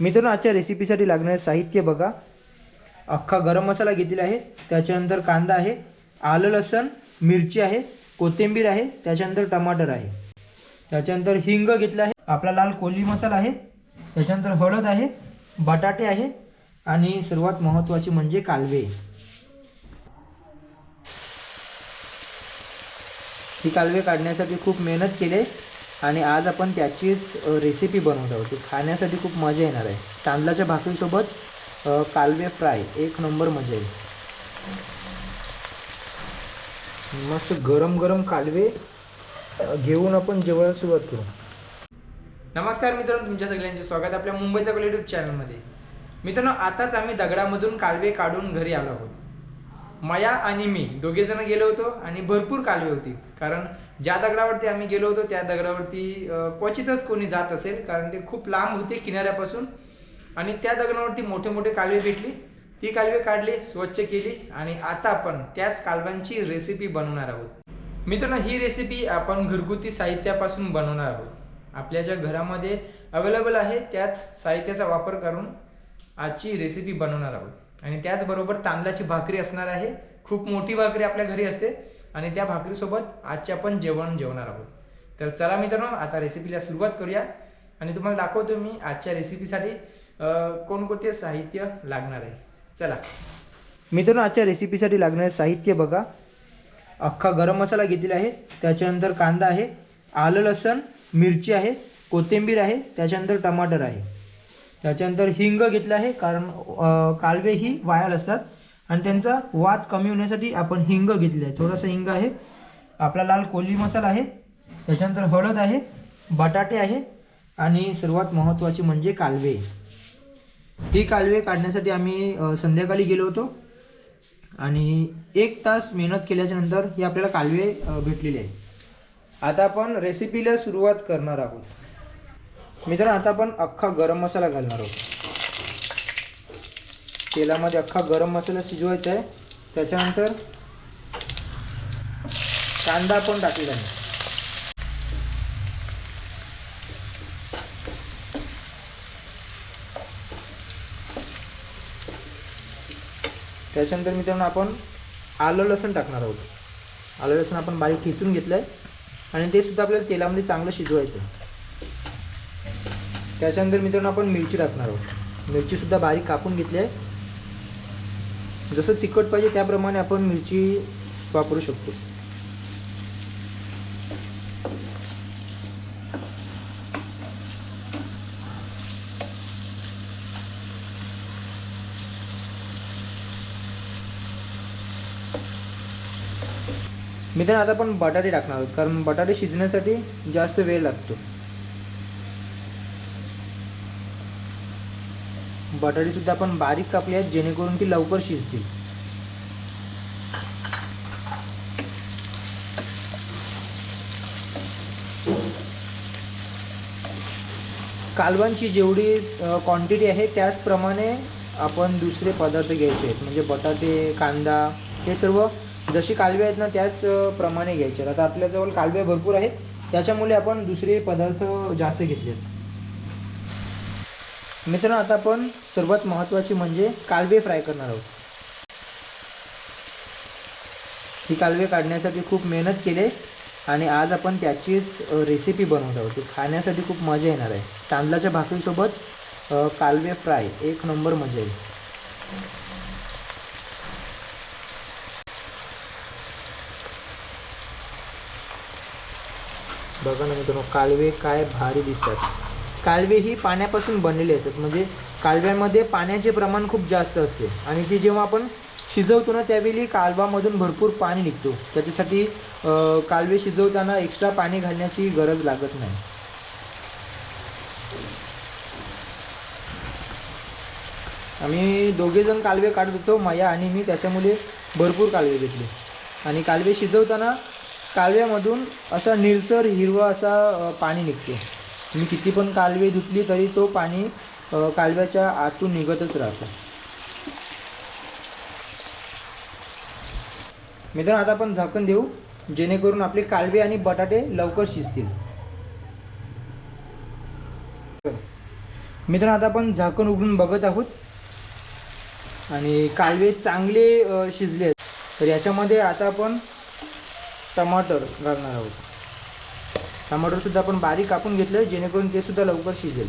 मित्रांनो आजच्या रेसिपीसाठी लागणारे साहित्य बघा. अख्खा गरम मसाला घेतलेला आहे. त्याच्यानंतर कांदा आहे आलं लसण मिरची आहे कोथिंबीर आहे त्याच्यानंतर टमाटर आहे. त्याच्यानंतर हिंग घेतला आहे. आपला लाल कोली मसाला आहे. त्याच्यानंतर हळद आहे बटाटे आहे आणि सर्वात महत्त्वाचे म्हणजे कालवे. ही कालवे काढण्यासाठी खूप मेहनत केली आहे. आणि आज आपण त्याचीच रेसिपी बनवत आहोत. ती खाण्यासाठी खूप मजा येणार आहे. तांदळाच्या भाकरीसोबत कालवे फ्राय. एक नंबर मजा येईल. मस्त गरम गरम कालवे घेऊन आपण जेवायला सुरुवात करू. नमस्कार मित्रांनो तुमच्या सगळ्यांचे स्वागत आपल्या मुंबईचा युट्यूब चॅनलमध्ये मित्रांनो आताच आम्ही दगडामधून कालवे काढून घरी आलो आहोत. मया आणि मी दोघे जण गेलो होतो आणि भरपूर कालवे होती. कारण ज्या दगडावरती आम्ही गेलो होतो त्या दगडावरती क्वचितच कोणी जात असेल कारण ते खूप लांब होते किनाऱ्यापासून. आणि त्या दगडावरती मोठे मोठे कालवे भेटली. ती कालवे काढली स्वच्छ केली आणि आता आपण त्याच कालव्यांची रेसिपी बनवणार आहोत. मित्रांनो ही रेसिपी आपण घरगुती साहित्यापासून बनवणार आहोत. आपल्या ज्या घरामध्ये अवेलेबल आहे त्याच साहित्याचा वापर करून आजची रेसिपी बनवणार आहोत. आणि त्याचबरोबर तांदळाची भाकरी असणार आहे. खूप मोठी भाकरी आपल्या घरी असते. आणि त्या भाकरीसोबत आजचे आपण जेवण जेवणार आहोत. तर चला मित्रांनो आता रेसिपीला सुरुवात करूया. आणि तुम्हाला दाखवतो मी आजच्या रेसिपीसाठी कोणकोणते साहित्य लागणार आहे. चला. मित्रांनो आजच्या रेसिपीसाठी लागणारे साहित्य बघा. अख्खा गरम मसाला घेतलेला आहे. त्याच्यानंतर कांदा आहे. आलं लसण मिरची आहे. कोथिंबीर आहे. त्याच्यानंतर टमाटर आहे. त्याच्यानंतर हिंग घेतलं आहे कारण कालवे ही वायाल असतात. आणि त्यांचा वाद कमी होण्यासाठी आपण हिंग घेतले आहे. थोडंसं हिंग आहे. आपला लाल कोली मसाला आहे. त्याच्यानंतर हळद आहे बटाटे आहे आणि सर्वात महत्त्वाची म्हणजे कालवे. ही कालवे काढण्यासाठी आम्ही संध्याकाळी गेलो होतो. आणि एक तास मेहनत केल्याच्यानंतर ही आपल्याला कालवे भेटलेली आहे. आता आपण रेसिपीला सुरुवात करणार आहोत. मित्रांनो आता आपण अख्खा गरम मसाला घालणार आहोत. तेलामध्ये अख्खा गरम मसाला शिजवायचा आहे. त्याच्यानंतर कांदा पण टाकलेला आहे. त्याच्यानंतर मित्रांनो आपण आलं लसूण टाकणार आहोत. आलं लसूण आपण बारीक ठेचून घेतलं आहे आणि ते सुद्धा आपल्याला तेलामध्ये चांगलं शिजवायचं आहे. त्याच्यानंतर मित्रांनो आपण मिरची टाकणार आहोत. मिरचीसुद्धा बारीक कापून घेतली आहे. जसं तिखट पाहिजे त्याप्रमाणे आपण मिरची वापरू शकतो. मित्रांनो आता आपण बटाटे टाकणार आहोत. कारण बटाटे शिजण्यासाठी जास्त वेळ लागतो. बटाटे सुद्धा आपण बारीक कापले आहेत जेणेकरून ती लवकर शिजतील. कालवांची जेवढी क्वांटिटी आहे त्याचप्रमाणे आपण दुसरे पदार्थ घ्यायचे आहेत म्हणजे बटाटे कांदा हे सर्व जशी कालवे आहेत ना त्याच प्रमाणे घ्यायचे आहेत. आता आपल्याजवळ कालवे भरपूर आहेत त्याच्यामुळे आपण दुसरे पदार्थ जास्त घेतले आहेत मित्रांनो आता आपण सर्वात महत्त्वाची म्हणजे कालवे फ्राय करणार आहोत. ही कालवे काढण्यासाठी खूप मेहनत केली आहे आणि आज आपण त्याचीच रेसिपी बनवत आहोत. ती खाण्यासाठी खूप मजा येणार आहे. तांदळाच्या भाकरीसोबत कालवे फ्राय एक नंबर मजा येईल. बघा ना मित्रांनो कालवे काय भारी दिसतात. कालवे ही पाण्यापासून बनलेली असतात. म्हणजे कालव्यामध्ये पाण्याचे प्रमाण खूप जास्त असते. आणि ती जेव्हा आपण शिजवतो ना त्यावेळी कालवामधून भरपूर पाणी निघतो. त्याच्यासाठी कालवे शिजवताना एक्स्ट्रा पाणी घालण्याची गरज लागत नाही. आम्ही दोघेजण कालवे काढत होतो माया आणि मी. त्याच्यामुळे भरपूर कालवे घेतले. आणि कालवे शिजवताना कालव्यामधून असा निळसर हिरवा असा पाणी निघते. मी किती पण कालवे धुतली तरी तो पाणी कालव्याच्या आतून निघतच राहतो. मित्रांनो आता आपण झाकण देऊ जेणेकरून आपले कालवे आणि बटाटे लवकर शिजतील. मित्रांनो आता आपण झाकण उघडून बघत आहोत. आणि कालवे चांगले शिजले आहेत. तर याच्यामध्ये आता आपण टमाटर घालणार आहोत. टमाटरसुद्धा आपण बारीक कापून घेतलं जेणेकरून ते सुद्धा लवकर शिजेल.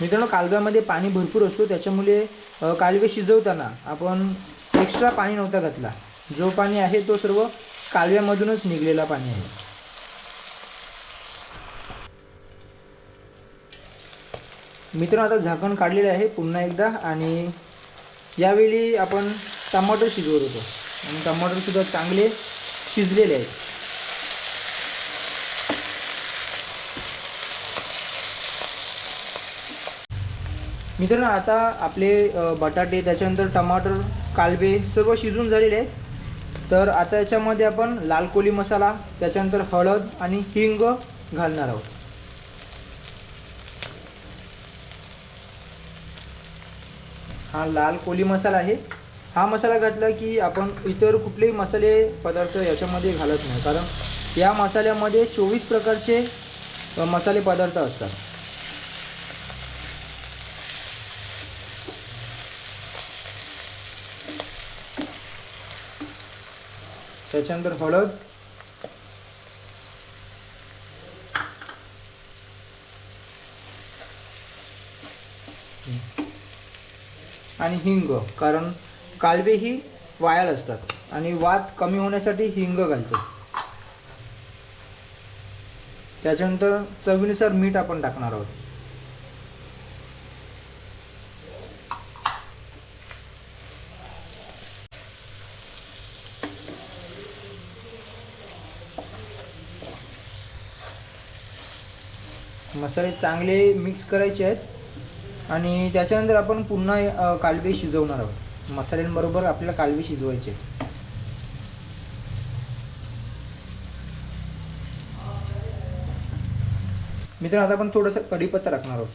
मित्रांनो कालव्यामध्ये पाणी भरपूर असतो त्याच्यामुळे कालवे शिजवताना आपण एक्स्ट्रा पाणी नव्हता घातला. जो पाणी आहे तो सर्व कालव्यामधूनच निघलेला पाणी आहे. मित्रांनो आता झाकण काढलेले आहे पुन्हा एकदा आणि यावेळी आपण टमाटर शिजवत होतो. आणि टमाटरसुद्धा चांगले शिजलेले आहेत. मित्रांनो आता आपले बटाटे त्याच्यानंतर टमाटर कालवे सर्व शिजून झालेले आहेत. तर आता याच्यामध्ये आपण लाल कोली मसाला त्याच्यानंतर हळद आणि हिंग घालणार आहोत. हा लाल कोली मसाला आहे. हा मसाला घातला की आपण इतर कुठलेही मसाले पदार्थ याच्यामध्ये घालत नाही. कारण या मसाल्यामध्ये चोवीस प्रकारचे मसाले पदार्थ असतात. त्याच्यानंतर हळद आणि हिंग कारण कालवे ही वायाळ असतात आणि वात कमी होण्यासाठी हिंग घालतो. त्याच्यानंतर चवीनुसार मीठ आपण टाकणार आहोत. मसाले चांगले मिक्स करायचे आहेत. आणि त्याच्यानंतर आपण पुन्हा कालवे शिजवणार आहोत. मसाल्यांबरोबर आपल्याला कालवे शिजवायचे आहेत. मित्रांनो आता आपण थोडंसं कढीपत्ता टाकणार आहोत.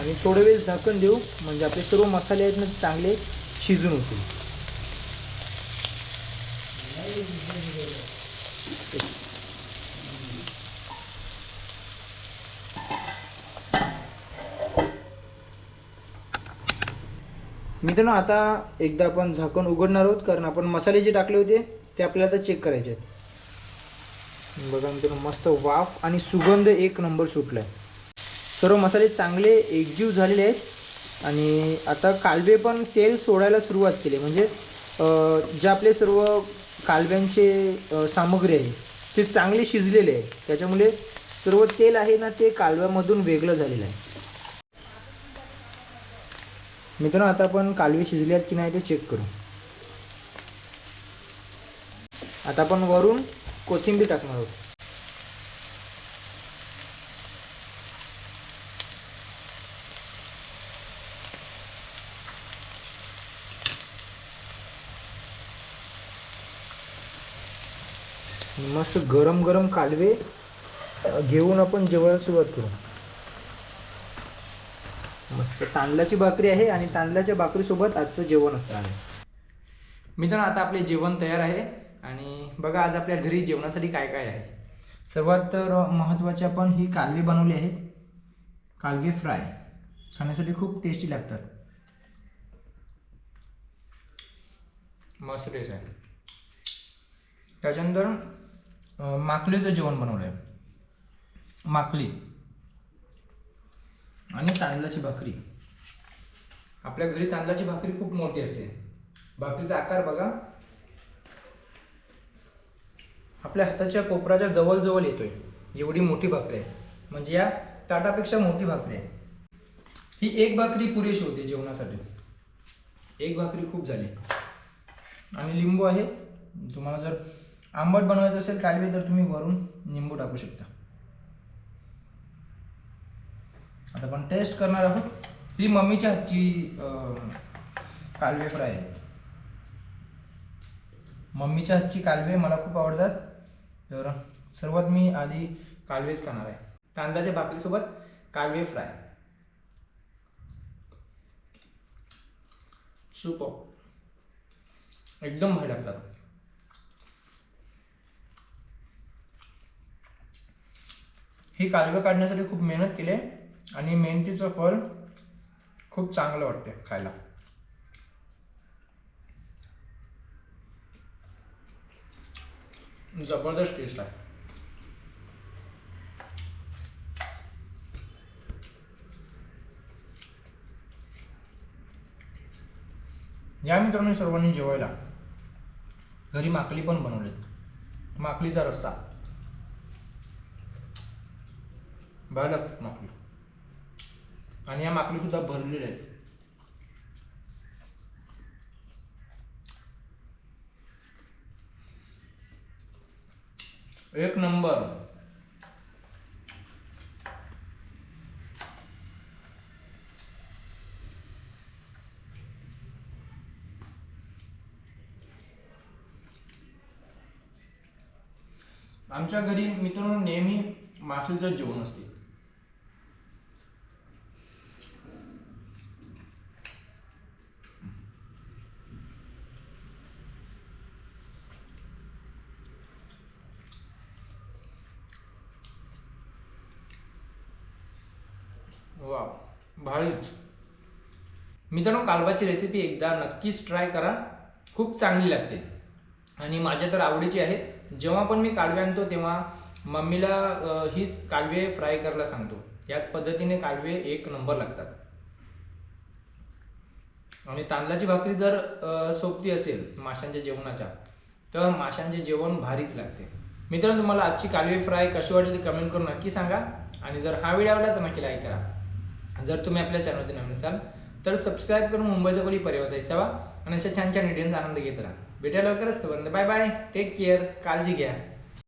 आणि थोडं वेळ झाकण देऊ म्हणजे आपले सर्व मसाले आहेत ना चांगले शिजून होतील. मित्रांनो आता एकदा आपण झाकण उघडणार आहोत कारण आपण मसाले जे टाकले होते ते आपल्याला आता चेक करायचे आहेत. बघा मित्रांनो मस्त वाफ आणि सुगंध एक नंबर सुटला आहे सर्व मसाले चांगले एकजीव झालेले आहेत. आणि आता कालवे पण तेल सोडायला सुरुवात केली. म्हणजे जे आपले सर्व कालव्यांचे सामग्री आहे ते चांगले शिजलेले आहे त्याच्यामुळे सर्व तेल आहे ना ते कालव्यामधून वेगळं झालेलं आहे. मित्रांनो आता आपण कालवे शिजले आहेत की नाही ते चेक करू. आता आपण वरून कोथिंबीर टाकणार आहोत. मस्त गरम गरम कालवे घेऊन आपण जेवायला सुरुवात करू. मस्त. तांदळाची भाकरी आहे आणि तांदळाच्या भाकरीसोबत आजचं जेवण असणार आहे. मित्रांनो आता आपले जेवण तयार आहे आणि बघा आज आपल्या घरी जेवणासाठी काय काय आहे. सर्वात तर महत्त्वाचे आपण ही कालवे बनवली आहेत. कालवे फ्राय. खाण्यासाठी खूप टेस्टी लागतात. मस्त टेस्ट आहे. त्याच्यानंतर माकलीचं जेवण बनवलं आहे माकली आणि तांदळाची भाकरी. आपल्या घरी तांदळाची भाकरी खूप मोठी असते. भाकरीचा आकार बघा. आपल्या हाताच्या कोपराच्या जवळजवळ येतोय. एवढी मोठी भाकरी आहे. म्हणजे या ताटापेक्षा मोठी भाकरी आहे. ही एक भाकरी पुरेशी होते जेवणासाठी. एक भाकरी खूप झाली. आणि लिंबू आहे. तुम्हाला जर आंबट बनवायचं असेल कालवे तर तुम्ही वरून लिंबू टाकू शकता. आता आपण टेस्ट करणार आहोत. ही मम्मीच्या हातची कालवे फ्राय आहे. मम्मीच्या हातची कालवे मला खूप आवडतात. तर सर्वात मी आधी कालवेच खाणार आहे. तांदळाच्या भाकरीसोबत कालवे फ्राय. सुप एकदम भारी लागतात. ही कालवे काढण्यासाठी खूप मेहनत केली आहे. आणि मेहनतीचं फळ खूप चांगलं वाटते खायला. जबरदस्त टेस्ट आहे. या मित्रांनो सर्वांनी जेवायला. घरी माकली पण बनवलेत. माकलीचा रस्सा. बाय माकली. आणि या माकडी सुद्धा भरलेल्या आहेत. एक नंबर. आमच्या घरी मित्रांनो नेहमी मासळीचं जेवण असते. वा भारीच. मित्रांनो कालवाची रेसिपी एकदा नक्कीच ट्राय करा. खूप चांगली लागते. आणि माझ्या तर आवडीची आहे. जेव्हा पण मी कालवे आणतो तेव्हा मम्मीला हीच कालवे फ्राय करायला सांगतो. याच पद्धतीने कालवे एक नंबर लागतात. आणि तांदळाची भाकरी जर अ, सोबती असेल माशांच्या जेवणाच्या तर माशांचे जेवण भारीच लागते. मित्रांनो तुम्हाला आजची कालवे फ्राय कशी वाटली ते कमेंट करून नक्की सांगा. आणि जर हा व्हिडिओ आवडला तर नक्की लाईक करा. जर तुम्ही आपल्या चॅनलवरती नवीन असाल तर सबस्क्राईब करून मुंबईचा कोणी परिवार जायचा वा आणि अशा छान छान व्हिडिओचा आनंद घेत राहा. भेटायला लवकरच. तर बाय बाय टेक केअर काळजी घ्या.